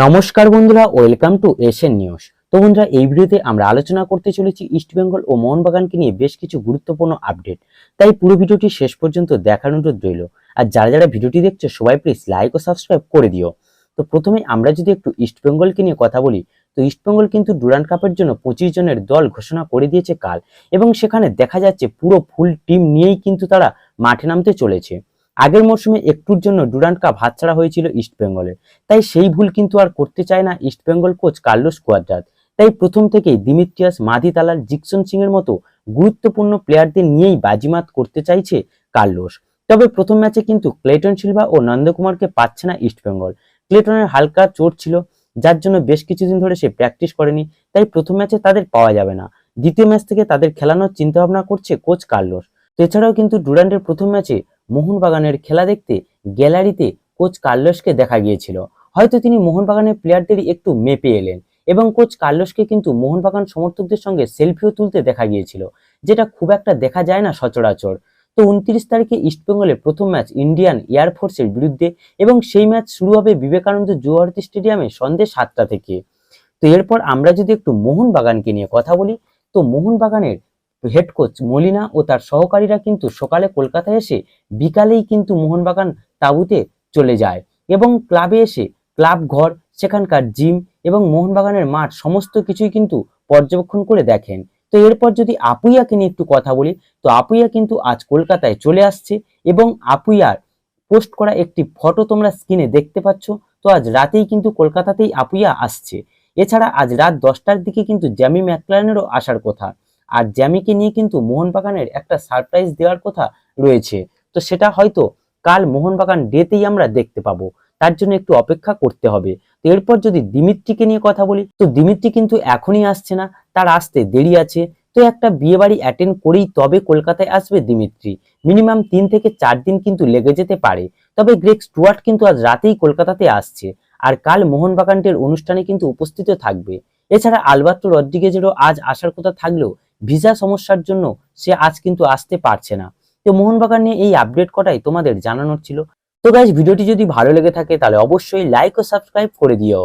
নমস্কার বন্ধুরা, welcome to Asian news. তো বন্ধুরা, এই ভিডিওতে আমরা আলোচনা করতে চলেছি ইস্টবেঙ্গল ও মোহনবাগানকে নিয়ে বেশ কিছু গুরুত্বপূর্ণ আপডেট। তাই পুরো ভিডিওটি শেষ পর্যন্ত দেখার অনুরোধ রইল। আর যারা যারা ভিডিওটি দেখছ, সবাই প্লিজ লাইক ও সাবস্ক্রাইব করে দিও। তো প্রথমে আমরা যদি একটু ইস্টবেঙ্গলকে নিয়ে কথা বলি, তো ইস্টবেঙ্গল কিন্তু ডুরান্ড কাপের জন্য পঁচিশ জনের দল ঘোষণা করে দিয়েছে কাল। এবং সেখানে দেখা যাচ্ছে পুরো ফুল টিম নিয়েই কিন্তু তারা মাঠে নামতে চলেছে। আগের মরশুমে একটুর জন্য ডুরান্ড কাপ হাতছাড়া হয়েছিল ইস্টবেঙ্গলের তাই সেই ভুল কিন্তু আর করতে চায় না ইস্টবেঙ্গল কোচ কার্লোস কোয়াদ্রাত তাই প্রথম থেকেই Dimitrios Madih Talal Jeakson Singh এর মতো গুরুত্বপূর্ণ প্লেয়ারদের নিয়েই বাজিমাত করতে চাইছে কার্লোস। তবে প্রথম ম্যাচে কিন্তু ক্লেটন সিলভা ও নন্দকুমারকে পাচ্ছে না ইস্টবেঙ্গল ক্লেটনের হালকা চোট ছিল, যার জন্য বেশ কিছুদিন ধরে সে প্র্যাকটিস করেনি, তাই প্রথম ম্যাচে তাদের পাওয়া যাবে না। দ্বিতীয় ম্যাচ থেকে তাদের খেলানোর চিন্তা ভাবনা করছে কোচ কার্লোস। এছাড়াও কিন্তু ডুরান্ডের প্রথম ম্যাচে মোহনবাগানের খেলা দেখতে গ্যালারিতে কোচ কার্লোসকে দেখা গিয়েছিল। হয়তো তিনি মোহনবাগানের প্লেয়ারদেরই একটু মেপে এলেন এবং কোচ কার্লসকে কিন্তু মোহনবাগান সমর্থকদের সঙ্গে সেলফিও তুলতে দেখা গিয়েছিল, যেটা খুব একটা দেখা যায় না সচরাচর। তো উনত্রিশ তারিখে ইস্টবেঙ্গলের প্রথম ম্যাচ ইন্ডিয়ান এয়ারফোর্সের বিরুদ্ধে এবং সেই ম্যাচ শুরু হবে বিবেকানন্দ জুয়ারতি স্টেডিয়ামে সন্ধ্যে সাতটা থেকে। তো এরপর আমরা যদি একটু মোহনবাগানকে নিয়ে কথা বলি, তো মোহনবাগানের হেড কোচ মলিনা ও তার সহকারীরা কিন্তু সকালে কলকাতায় এসে বিকালেই কিন্তু মোহনবাগান তাঁবুতে চলে যায় এবং ক্লাবে এসে ক্লাব ঘর, সেখানকার জিম এবং মোহনবাগানের মাঠ সমস্ত কিছুই কিন্তু পর্যবেক্ষণ করে দেখেন। তো এরপর যদি আপুইয়াকে নিয়ে একটু কথা বলি, তো আপুইয়া কিন্তু আজ কলকাতায় চলে আসছে এবং আপুইয়ার পোস্ট করা একটি ফটো তোমরা স্ক্রিনে দেখতে পাচ্ছ, তো আজ রাতেই কিন্তু কলকাতাতেই আপুইয়া আসছে। এছাড়া আজ রাত দশটার দিকে কিন্তু জ্যামি ম্যাকলারেনেরও আসার কথা। আর জ্যামিকে নিয়ে কিন্তু মোহনবাগানের একটা সারপ্রাইজ দেওয়ার কথা রয়েছে। তো সেটা হয়তো কাল মোহনবাগান ডেতেই আমরা দেখতে পাবো। তার জন্য একটু অপেক্ষা করতে হবে। তো এরপর যদি দিমিত্রিকে নিয়ে কথা বলি, তো দিমিত্রি কিন্তু এখনই আসছে না, তার আসতে দেরি আছে। তো একটা বিয়ে বাড়ি অ্যাটেন্ড করেই তবে কলকাতায় আসবে দিমিত্রি। মিনিমাম তিন থেকে চার দিন কিন্তু লেগে যেতে পারে। তবে গ্রেক স্টুয়ার্ট কিন্তু আজ রাতেই কলকাতাতে আসছে। আর কাল মোহনবাগানটের অনুষ্ঠানে কিন্তু উপস্থিত থাকবে। এছাড়া আলবার্টো রদ্রিগেজেরও আজ আসার কথা থাকলেও ভিসা সমস্যার জন্য সে আজ কিন্তু আসতে পারছে না। তো মোহনবাগান নিয়ে এই আপডেট কটাই তোমাদের জানানোর ছিল। তো গাইজ ভিডিওটি যদি ভালো লেগে থাকে তাহলে অবশ্যই লাইক ও সাবস্ক্রাইব করে দিও।